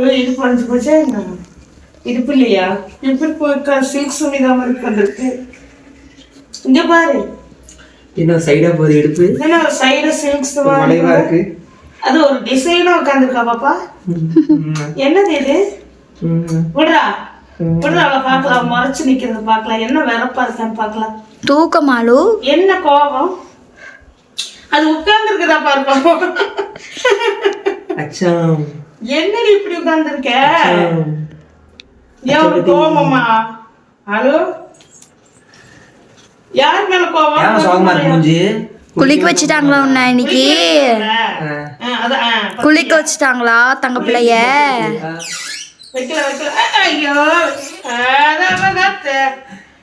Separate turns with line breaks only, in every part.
இது பஞ்சு போச்சா என்ன? இடுப்பு இல்லையா? இப்படி போயிருக்கா சில்க் சுனிதாம இருக்கு வந்துருக்கு இங்க பாரு.
இன்னும் சைடா போகுது இடுப்பு?
என்ன ஒரு சைடு சில்க்ஸ்
வளைவா இருக்கு.
அது ஒரு டிசைனா உட்காந்துருக்கா பாப்பா? என்னது இது. விடுறா. விடுறா அவளை பார்க்கலாம். முறைச்சு நிக்கிறத பார்க்கலாம். என்ன வெறப்பா இருக்கான்னு பார்க்கலாம்.
தூக்கமாலு?
என்ன கோபம்? அது உட்கார்ந்துருக்குதா பாருப்பா
அச்சாம்.
என்னடி இப்படி உட்கார்ந்துருக்க? கோபமா? ஹலோ? யார் மேல கோபம்?
ஏன் சோகமா இருக்கு மூஞ்சி?
குளிக்க வச்சுட்டாங்களா உன்னை இன்னைக்கு? குளிக்க வச்சுட்டாங்களா? தங்க பிள்ளைய?
வைக்கல வைக்கல. ஆ, ஐயோ.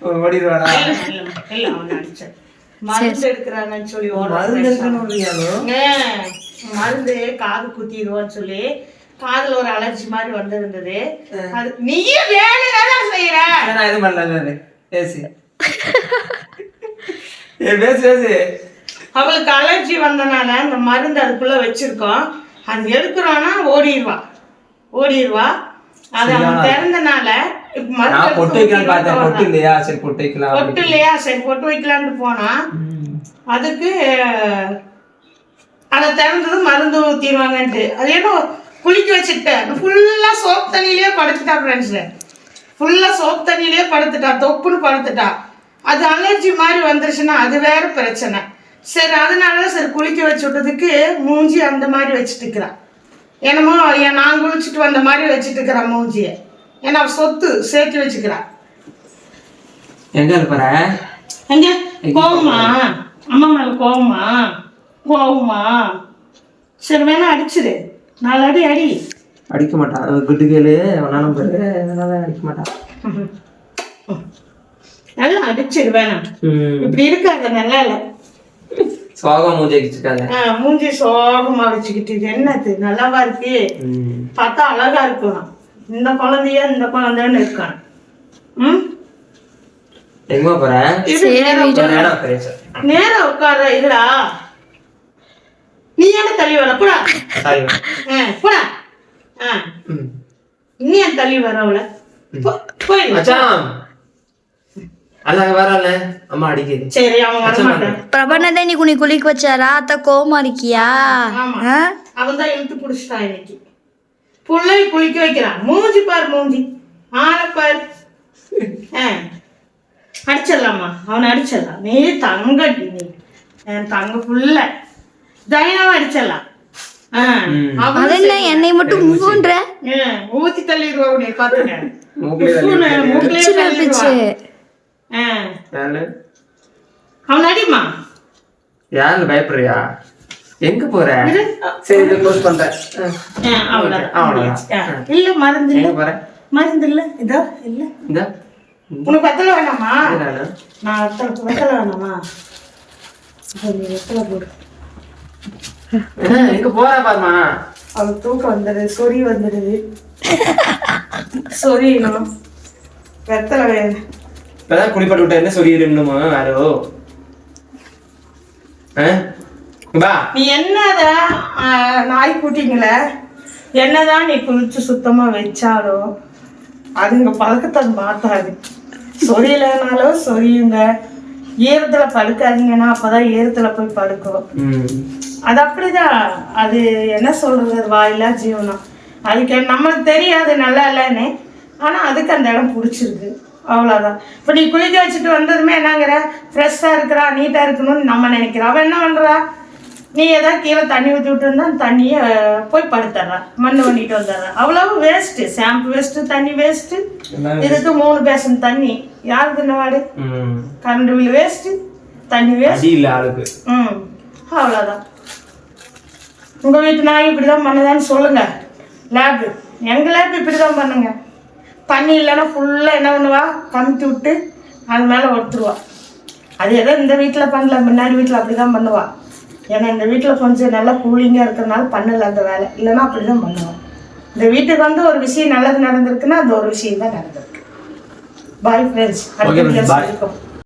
ஓடிடுவாடா
இல்ல, அவன் அடிச்சான். மருந்து எடுக்கிறாங்கன்னு சொல்லி ஓடுறான்
மருந்து
காது குத்திடுவோன்னு சொல்லி காதுல ஒரு அலர்ஜி மாதிரி வந்திருந்தது. அது நீயே வேலைதான் செய்யற?
நான் எதுவும் பண்ணல. பேசு. ஏ பேசு பேசு.
அவளுக்கு அலர்ஜி வந்தனால அந்த மருந்து அதுக்குள்ள வச்சிருக்கோம். அது எடுக்கிறோன்னா ஓடிடுவா. ஓடிடுவா. அது அவன் திறந்தனால
பொட்டு பார்த்தேன். பொட்டு இல்லையா? சரி பொட்டு வைக்கலாம்
பொட்டு இல்லையா? சரி பொட்டு வைக்கலான்னு போனா. அதுக்கு அதை திறந்தது மருந்து ஊற்றிடுவாங்கன்ட்டு அது ஏதோ குளிக்க வச்சுட்டேன் ஃபுல்லாக சோப் தண்ணியிலே படுத்துட்டா ஃப்ரெண்ட்ஸு ஃபுல்லாக சோப் தண்ணியிலே படுத்துட்டா தொப்புன்னு படுத்துட்டா. அது அலர்ஜி மாதிரி வந்துருச்சுன்னா அது வேற பிரச்சனை. சரி அதனால தான் சரி குளிக்க வச்சு விட்டதுக்கு மூஞ்சி அந்த மாதிரி வச்சுட்டு இருக்கிறா என்னமோ ஏன் நான் குளிச்சுட்டு வந்த மாதிரி வச்சுட்டு இருக்கிறா மூஞ்சியை. ஏன்னா சொத்து சேர்த்து வச்சுக்கிறா.
எங்க இருப்பற?
எங்க? கோவமா? அம்மா மேல கோவமா? கோவமா சரி வேணா அடிச்சிரு. நாலு அடி அடி.
அடிக்க மாட்டான் குட்டு கேளு. அவனா நம்பரு அதனால அடிக்க மாட்டான்
நல்லா அடிச்சிரு வேணாம். இப்படி இருக்காங்க நல்லா இல்ல.
சோகம் மூஞ்சி வச்சுட்டாங்க
ஆ, மூஞ்சி சோகமா வச்சுக்கிட்டு இது என்னது? நல்லாவா இருக்கு. பார்த்தா அழகா இருக்கும் இந்த குழந்தைய இந்த குழந்தைன்னு இருக்கான். ம்? நேரா
இடம் உட்காரு,
இதுடா தள்ளி வர போடா
சாரி.
போடா. ஆ.
ம்.
நீ ஏன் தள்ளி வர அவளை போ- போயிரு
மச்சான். அல்ல அங்க வரல அம்மா அடிக்குது.
சரி அவன் வரமாட்டான்
பிரபனதே நீ குனி குளிக்க வச்சாரா அத்த கோவமா இருக்கியா?
ஆமா.
ஆ?
அவன் தான் இழுத்து பிடிச்சிட்டான் இன்னைக்கு. புள்ளை குளிக்க வைக்கிறான். மூஞ்சி பார் மூஞ்சி. ஆளை பார். அடிச்சிடலாமா அவனை அடிச்சிடலாம். நீ தங்கடி நீ. தங்க புள்ள. தைனமா அடிச்சிடலாம்.
என்ன மட்டும் ஊன்ற
ஊத்தி தள்ளிடுவா உன்னை பாத்துக்க. அவன் அடிமா
யாரு பயப்படுறியா? எங்க போற? சரி இதை க்ளோஸ் பண்றேன்.
இல்ல மருந்து இல்ல.
போற?
மருந்து இல்ல. இதோ இல்ல.
இந்த.
உனக்கு வெத்தலை வேணாமா?
நானு
நான் வெத்தலை வெத்தலை வேணாமா? சரி, நீ வெத்தலை போடு.
ஆ, எங்க போற பாருமா.
அவளுக்கு தூக்கம் வந்துடுது சொறி வந்துடுது சொரியணும் வெத்தலை வேணும்
இப்பதான் குளிப்பாட்டு விட்ட என்ன ஆ? பா
நீ என்னதான் நாய் குட்டிங்கள? என்னதான் நீ குளிச்சு சுத்தமா வச்சாலும் அதுங்க பழக்கத்தை மாத்தாது. சொரியலைனாலும் சொரியுங்க ஈரத்துல படுக்காதீங்கன்னா அப்பதான் ஈரத்துல போய் படுக்கும். அது அப்படிதான். அது என்ன சொல்றது? அது வாயிலா ஜீவனம் அதுக்கு நம்மளுக்கு தெரியாது நல்லா இல்லைன்னு. ஆனா அதுக்கு அந்த இடம் பிடிச்சிருக்கு. அவ்வளோதான் இப்போ நீ குளிக்க வச்சுட்டு வந்ததுமே என்னங்கிற? ஃப்ரெஷ்ஷாக இருக்கிறா நீட்டாக இருக்கணும்னு நம்ம நினைக்கிறோம். அவன் என்ன பண்ணுறா நீ ஏதாவது கீழே தண்ணி ஊற்றி விட்டுருந்தா தண்ணியை போய் படுத்துட்றா மண் பண்ணிட்டு வந்துடுறா. அவ்வளவு வேஸ்ட்டு ஷாம்பு வேஸ்ட்டு தண்ணி வேஸ்ட்டு இதுக்கு மூணு பேசன் தண்ணி. யாருக்கு என்ன வாடு
ம்.
கரண்ட் பில் வேஸ்ட்டு தண்ணி வேஸ்ட் ம். அவ்வளோதான் உங்கள் வீட்டு நாய் இப்படி தான் பண்ணுதான்னு சொல்லுங்க. லேபு எங்கள் லேப் இப்படி தான் பண்ணுங்க. தண்ணி இல்லைன்னா ஃபுல்லாக என்ன பண்ணுவா? கமுத்தி விட்டு அது மேலே ஒட்டுருவா அது ஏதோ இந்த வீட்டில் பண்ணல முன்னாடி வீட்டில் அப்படி தான் பண்ணுவா. ஏன்னா இந்த வீட்டில் கொஞ்சம் நல்லா கூலிங்காக இருக்கிறனால பண்ணல அந்த வேலை. இல்லைன்னா அப்படி தான் பண்ணுவான் இந்த வீட்டுக்கு வந்து ஒரு விஷயம் நல்லது நடந்திருக்குன்னா அந்த ஒரு விஷயம் தான் நடந்திருக்கு. Bye friends. அடுத்த